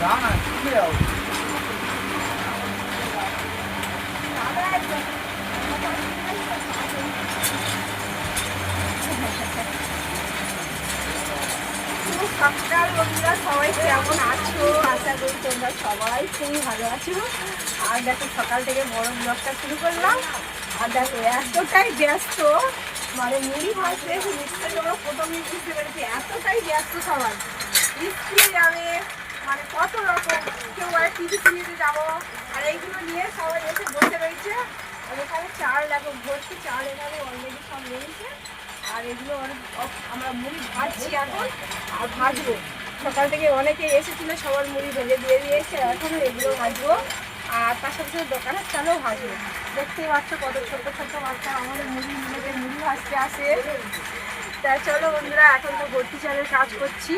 সকাল বন্ধুরা সবাই কেমন আছো আশা সবাই খুবই ভালো আছো আর দেখো সকাল থেকে বড় ব্লগটা শুরু করলাম আর দেখো এতটাই ব্যস্ত মানে মুড়ি ভাজতে নিশ্চয়ই তোমরা প্রথমেই বুঝতে পেরেছি এতটাই ব্যস্ত সবাই স্কুলে যাবে মানে কত রকম কেউ আর টিভি নিতে যাব? আর এইগুলো নিয়ে সবাই এসে বসে রয়েছে। আর এখানে চাল দেখো, ভর্তি চাল এখানে অলরেডি সব রয়েছে। আর এগুলো আমরা মুড়ি ভাজছি এখন আর ভাজবো। সকাল থেকে অনেকে এসেছিল, সবার মুড়ি ভেজে দিয়ে দিয়েছে এখন এগুলো ভাজবো। আর তার সাথে সাথে দোকানের চালও ভাজবো। দেখতেই পাচ্ছ কত ছোট ছোট বাচ্চা, আমাদের মুড়ি মুড়ি ভাজতে আসে। তা চলো বন্ধুরা, এখন তো ভর্তি চালের কাজ করছি।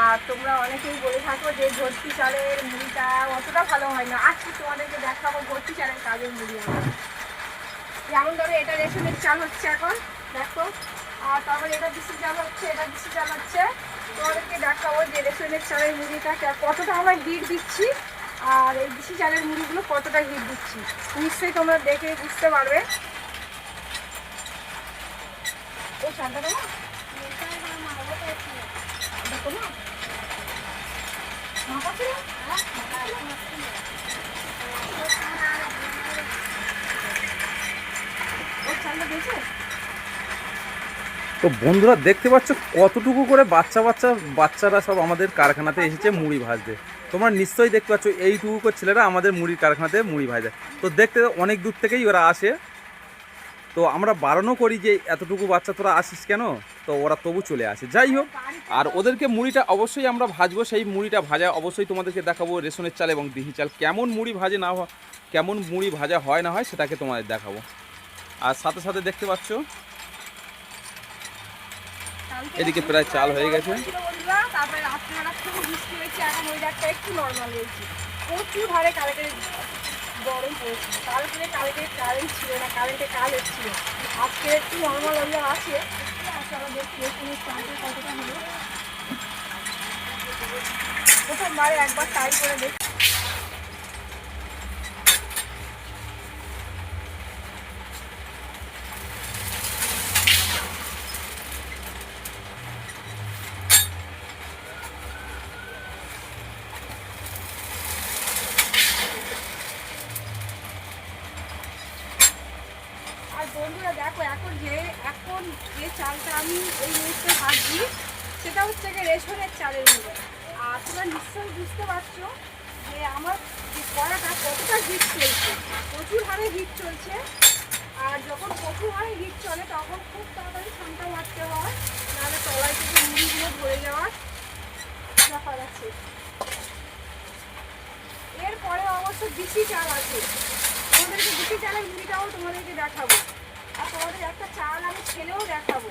আর তোমরা অনেকেই বলে থাকো যে ভর্তি চালের মুড়িটা অতটা ভালো হয় না। আজকে তোমাদেরকে দেখাবো ভর্তি চালের কাজের মুড়ি যেমন ধরো, এটা রেশনের চাল হচ্ছে এখন, দেখো। আর তারপরে এটা বিসি চাল হচ্ছে, এটা বিসি চাল হচ্ছে। তোমাদেরকে দেখাবো যে রেশনের চালের মুড়িটা কতটা আমরা হিট দিচ্ছি, আর এই বিসি চালের মুড়িগুলো কতটা হিট দিচ্ছি। নিশ্চয়ই তোমরা দেখে বুঝতে পারবে। তো বন্ধুরা, দেখতে পাচ্ছ কতটুকু করে বাচ্চা বাচ্চা বাচ্চারা সব আমাদের কারখানাতে এসেছে মুড়ি ভাজতে। তোমরা নিশ্চয়ই দেখতে পাচ্ছ, এইটুকু করে ছেলেরা আমাদের মুড়ির কারখানাতে মুড়ি ভাজে। তো দেখতে অনেক দূর থেকেই ওরা আসে। তো আমরা বারণও করি যে এতটুকু বাচ্চা তোরা আসিস কেন? তো ওরা তবু চলে আসে। যাই হোক, আর ওদেরকে মুড়িটা অবশ্যই আমরা ভাজবো। সেই মুড়িটা ভাজা অবশ্যই তোমাদেরকে দেখাবো রেশনের চাল এবং দিহি চাল। কেমন মুড়ি ভাজে না কেমন মুড়ি ভাজা হয় না হয় সেটাকে তোমাদের দেখাবো। আর সাথে সাথে দেখতে পাচ্ছ, এদিকে প্রায় চাল হয়ে গেছে। প্রচুর গরম পড়েছে। কালকে কালকে কারেন্ট ছিল না কারেন্টে কাল এসেছিল আজকে একটু নর্মাল ওয়েদার আছে। প্রথমবারে একবার ট্রাই করে দেখি আর বন্ধুরা দেখো এখন যে এখন যে চালটা আমি এই মুহূর্তে ভাবছি, সেটা হচ্ছে গিয়ে রেশনের চালের মধ্যে আর তোমরা নিশ্চয়ই বুঝতে পারছ যে আমার কড়াটা কতটা হিট চলছে। প্রচুর হারে হিট চলছে। আর যখন প্রচুর হারে হিট চলে, তখন খুব তাড়াতাড়ি ঠান্ডা মারতে হয়। নাহলে তলায় থেকে মুড়িগুলো ধরে যাওয়ার ব্যাপার আছে। এরপরে অবশ্য বিসি চাল আছে। তোমাদেরকে বিসি চালের মুড়িটাও তোমাদেরকে দেখাবো। আর তোমাদের একটা চাল আমি ছেলেও দেখাবো।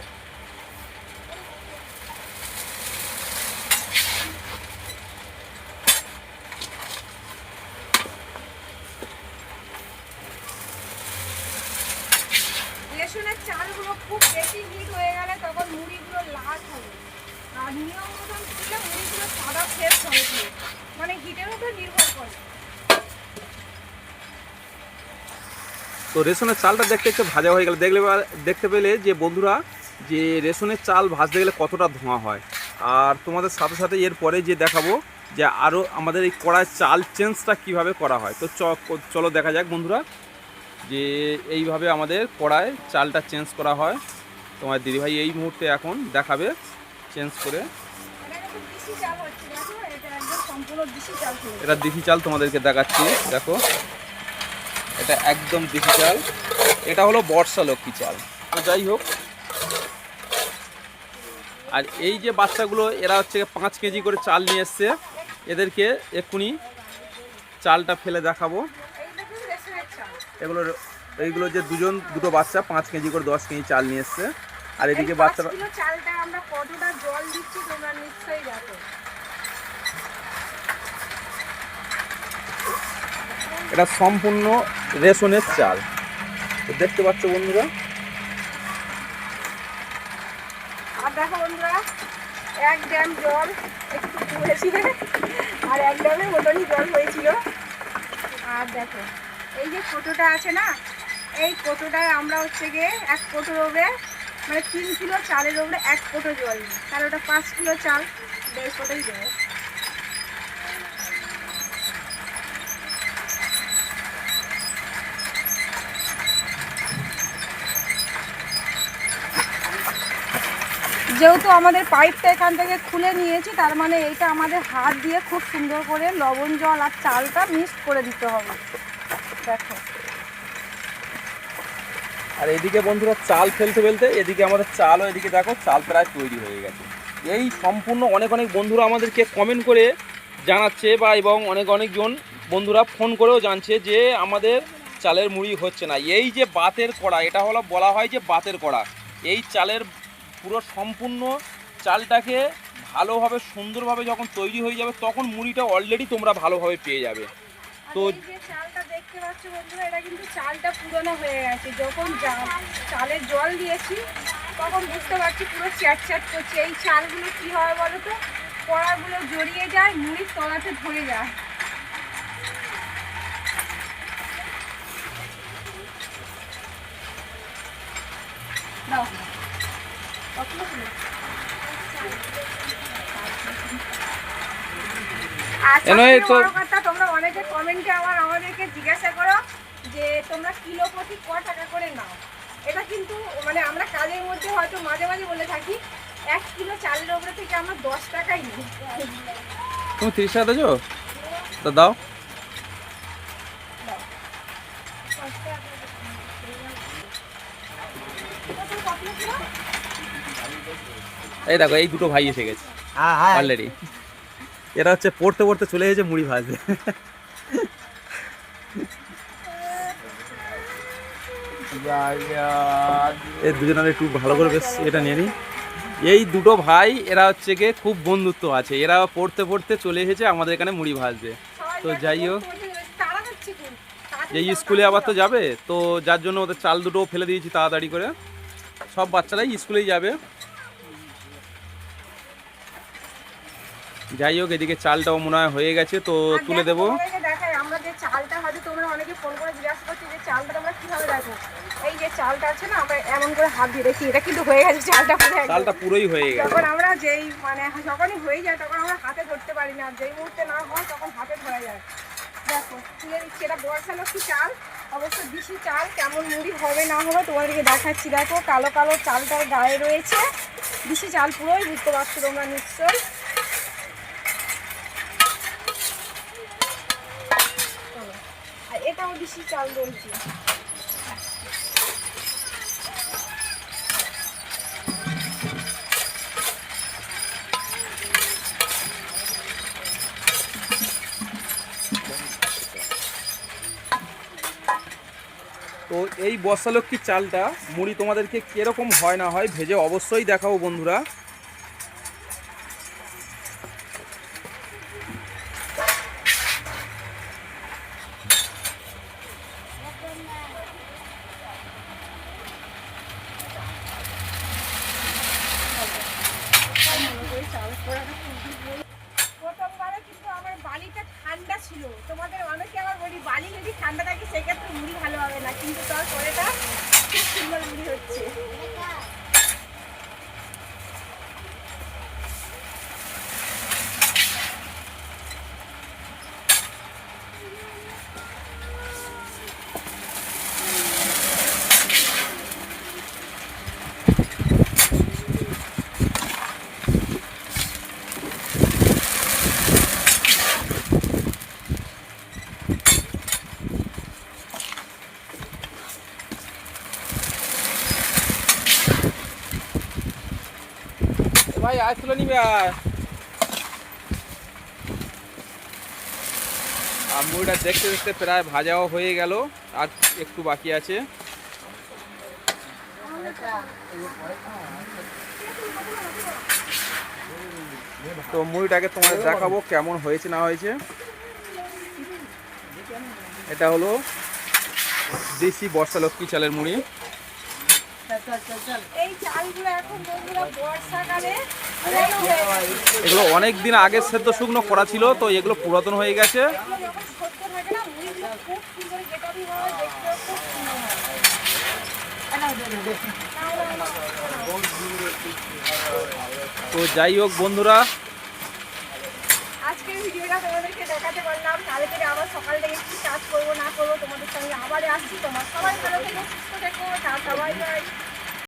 রেশনের চালগুলো খুব বেশি হিট হয়ে গেলে তখন মুড়িগুলো লাল হবে। আর নিয়ম মতন করলে মুড়িগুলো সাদা ফ্রেশ হবে। মানে হিটের উপর নির্ভর করে। তো রেশনের চালটা দেখতে একটু ভাজা হয়ে গেলে। দেখলে দেখতে পেলে যে বন্ধুরা যে রেশনের চাল ভাজতে গেলে কতটা ধোঁয়া হয়। আর তোমাদের সাথে সাথে এর পরে যে দেখাবো যে আরও আমাদের এই কড়ায় চাল চেঞ্জটা কীভাবে করা হয়। তো চ- চলো দেখা যাক বন্ধুরা যে এইভাবে আমাদের কড়ায় চালটা চেঞ্জ করা হয়। তোমার দিদিভাই এই মুহূর্তে এখন দেখাবে চেঞ্জ করে। এটা দিঘি চাল তোমাদেরকে দেখাচ্ছি দেখো। এটা একদম দিঘি চাল। এটা হলো বর্ষা লক্ষ্মী চাল। তো যাই হোক। আর এই যে বাচ্চাগুলো এরা হচ্ছে পাঁচ কেজি করে চাল নিয়ে এসছে। এদেরকে এক্ষুনি চালটা ফেলে দেখাবো। এই দেখুন রেশনের চাল এগুলো এইগুলো যে দুজন দুটো বাচ্চা পাঁচ কেজি করে দশ কেজি চাল নিয়ে এসছে। আর এদিকে বাচ্চারা চালটা আমরা কতটা জল দিচ্ছি তোমরা নিশ্চয়ই দেখো এটা সম্পূর্ণ রেশনের চাল। দেখতে পাচ্ছ বন্ধুরা। আর দেখো এক ড্যাম জল আর এক জল আর দেখো, এই যে আছে না, এই আমরা হচ্ছে গিয়ে এক ওপরে মানে তিন কিলো চালের ওপরে এক কোটো জল তাহলে ওটা পাঁচ কিলো চাল, দেড় কোটোই দেবো। যেহেতু আমাদের পাইপটা এখান থেকে খুলে নিয়েছি, তার মানে এইটা আমাদের হাত দিয়ে খুব সুন্দর করে লবণ জল আর চালটা মিক্সড করে দিতে হবে। দেখো। আর এদিকে বন্ধুরা চাল ফেলতে ফেলতে এদিকে আমাদের চালও এদিকে দেখো, চাল প্রায় তৈরি হয়ে গেছে। এই সম্পূর্ণ অনেক অনেক বন্ধুরা আমাদেরকে কমেন্ট করে জানাচ্ছে বা এবং অনেক অনেকজন বন্ধুরা ফোন করেও জানছে যে আমাদের চালের মুড়ি হচ্ছে না। এই যে বাতের কড়া, এটা হলো বলা হয় যে বাতের কড়া। এই চালের পুরো সম্পূর্ণ চালটাকে ভালোভাবে সুন্দরভাবে যখন তৈরি হয়ে যাবে তখন মুড়িটা অলরেডি তোমরা ভালোভাবে পেয়ে যাবে। তো তো- যে চালটা দেখতে পাচ্ছ বন্ধুরা এটা কিন্তু চালটা পুরনো হয়ে গেছে। যখন চালের জল দিয়েছি তখন বুঝতে পারছি পুরো চ্যাট চ্যাট করছে। এই চালগুলো কি হয় বলো তো? কড়াগুলো জড়িয়ে যায় মুড়ির তলাতে ধরে যায় দাও কতগুলো ছিল? তো- তোমরা অনেকে কমেন্টে আমার আমাদেরকে জিজ্ঞাসা করো যে তোমরা কিলো প্রতি ক টাকা করে নাও। এটা কিন্তু মানে আমরা কাজের মধ্যে হয়তো মাঝে মাঝে বলে থাকি এক কিলো চালের উপরে থেকে আমরা দশ টাকাই নিই। তুমি তিরিশ টাকা দেছো? তো দাও। এই দেখো এই দুটো ভাই এসে গেছে। অলরেডি এরা হচ্ছে পড়তে পড়তে চলে এসেছে মুড়ি ভাজতে। এই দুজনের একটু ভালো করে বেশ এটা নিয়ে নিই। এই দুটো ভাই এরা হচ্ছে গিয়ে খুব বন্ধুত্ব আছে। এরা পড়তে পড়তে চলে এসেছে আমাদের এখানে মুড়ি ভাজবে তো যাই হোক এই স্কুলে আবার তো যাবে তো যার জন্য ওদের চাল দুটো ফেলে দিয়েছি তাড়াতাড়ি করে। সব বাচ্চারাই স্কুলেই যাবে। যাই হোক এদিকে চালটাও মনে হয় হয়ে গেছে তো তুলে দেবো। আমরা যে চালটা হয়তো তোমরা অনেকে ফোন করে জিজ্ঞাসা করছ যে চালটা কীভাবে এই যে চালটা আছে না আমরা এমন করে হাত দিয়ে এটা কিন্তু হয়ে গেছে চালটা পুরো চালটা পুরোই হয়ে গেছে। আমরা যেই মানে যখনই হয়ে যায় তখন আমরা হাতে ধরতে পারি না যেই মুহূর্তে না হয় তখন হাতে ধরা যায়। দেখো তুলে দিচ্ছি এটা বর্ষা লক্ষ্মী চাল অবশ্য দিশি চাল কেমন মুড়ি হবে না হবে তোমাদেরকে দেখাচ্ছি দেখো কালো কালো চালটার গায়ে রয়েছে। দিশি চাল পুরোই বুঝতে পারছ তোমরা নিশ্চয়ই চলো। দিশি চাল রয়েছে তো এই বর্ষালক্ষ্মীর চালটা মুড়ি তোমাদেরকে কীরকম হয় না হয় ভেজে অবশ্যই দেখাবো বন্ধুরা। প্রথমবারে কিন্তু আমার বালিটা ঠান্ডা ছিল। তোমাদের অনেকে আবার বলি, বালি যদি ঠান্ডা থাকে, সেক্ষেত্রে মুড়ি ভালো হবে না। কিন্তু তারপরেটা খুব সুন্দর মুড়ি হচ্ছে। ভাই তুলে নিবে, আয়। আর মুড়িটা দেখতে দেখতে প্রায় ভাজাও হয়ে গেল, আর একটু বাকি আছে। তো মুড়িটাকে তোমাদের দেখাবো কেমন হয়েছে, না হয়েছে। এটা হলো দেশি বর্ষা লক্ষ্মী চালের মুড়ি। এগুলো অনেক দিন আগে সেদ্ধ শুকনো করা ছিল, তো এগুলো পুরাতন হয়ে গেছে। তো যাই হোক বন্ধুরা ভিডিওটা তোমাদেরকে দেখাতে পারলাম। কালকে আবার সকাল থেকে কি কাজ করব না করব তোমাদের সঙ্গে আবার আসছি। তোমার সবাই ভালো থেকে, সুস্থ থেকো সবাই বাই বাই।